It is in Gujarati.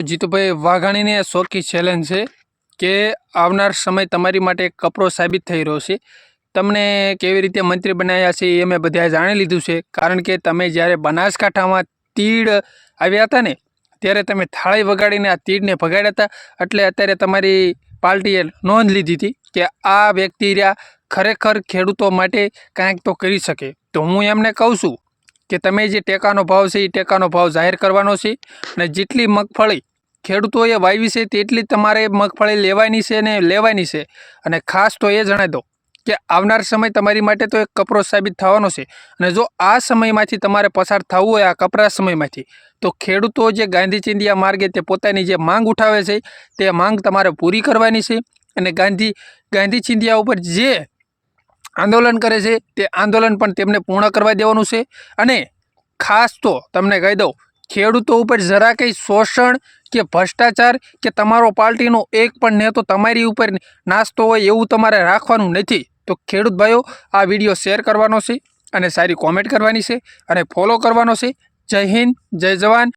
જીતુભાઈ વાઘાણીને શોખી ચેલેન્જ છે કે આવનાર સમય તમારી માટે કપરો સાબિત થઈ રહ્યો છે. તમને કેવી રીતે મંત્રી બનાવ્યા છે એ મેં બધાએ જાણી લીધું છે. કારણ કે તમે જ્યારે બનાસકાંઠામાં તીડ આવ્યા હતા ને, ત્યારે તમે થાળી વગાડીને આ તીડને ભગાડ્યા હતા. એટલે અત્યારે તમારી પાર્ટીએ નોંધ લીધી હતી કે આ વ્યક્તિ રહ્યા ખરેખર ખેડૂતો માટે કાંઈક તો કરી શકે. તો હું એમને કહું છું કે તમે જે ટેકાનો ભાવ છે એ ટેકાનો ભાવ જાહેર કરવાનો છે અને જેટલી મગફળી ખેડૂતોએ વાવી છે તેટલી તમારે મગફળી લેવાની છે ને લેવાની છે. અને ખાસ તો એ જણાવી દો કે આવનાર સમય તમારી માટે તો એક કપરો સાબિત થવાનો છે. અને જો આ સમયમાંથી તમારે પસાર થવું હોય, આ કપરા સમયમાંથી, તો ખેડૂતો જે ગાંધી ચિંધિયા માર્ગે તે પોતાની જે માંગ ઉઠાવે છે, તે માંગ તમારે પૂરી કરવાની છે. અને ગાંધી ગાંધી ચિંધિયા ઉપર જે આંદોલન કરે છે, તે આંદોલન પણ તેમને પૂર્ણ કરવા દેવાનું છે. અને ખાસ તો તમને કહી દઉં ખેડૂતો ઉપર જરા કંઈ શોષણ કે ભ્રષ્ટાચાર કે તમારો પાર્ટીનો એક પણ નેતો તમારી ઉપર નાસ્તો હોય એવું તમારે રાખવાનું નથી. તો ખેડૂત ભાઈઓ, આ વીડિયો શેર કરવાનો છે અને સારી કોમેન્ટ કરવાની છે અને ફોલો કરવાનો છે. જય હિન્દ, જય જવાન.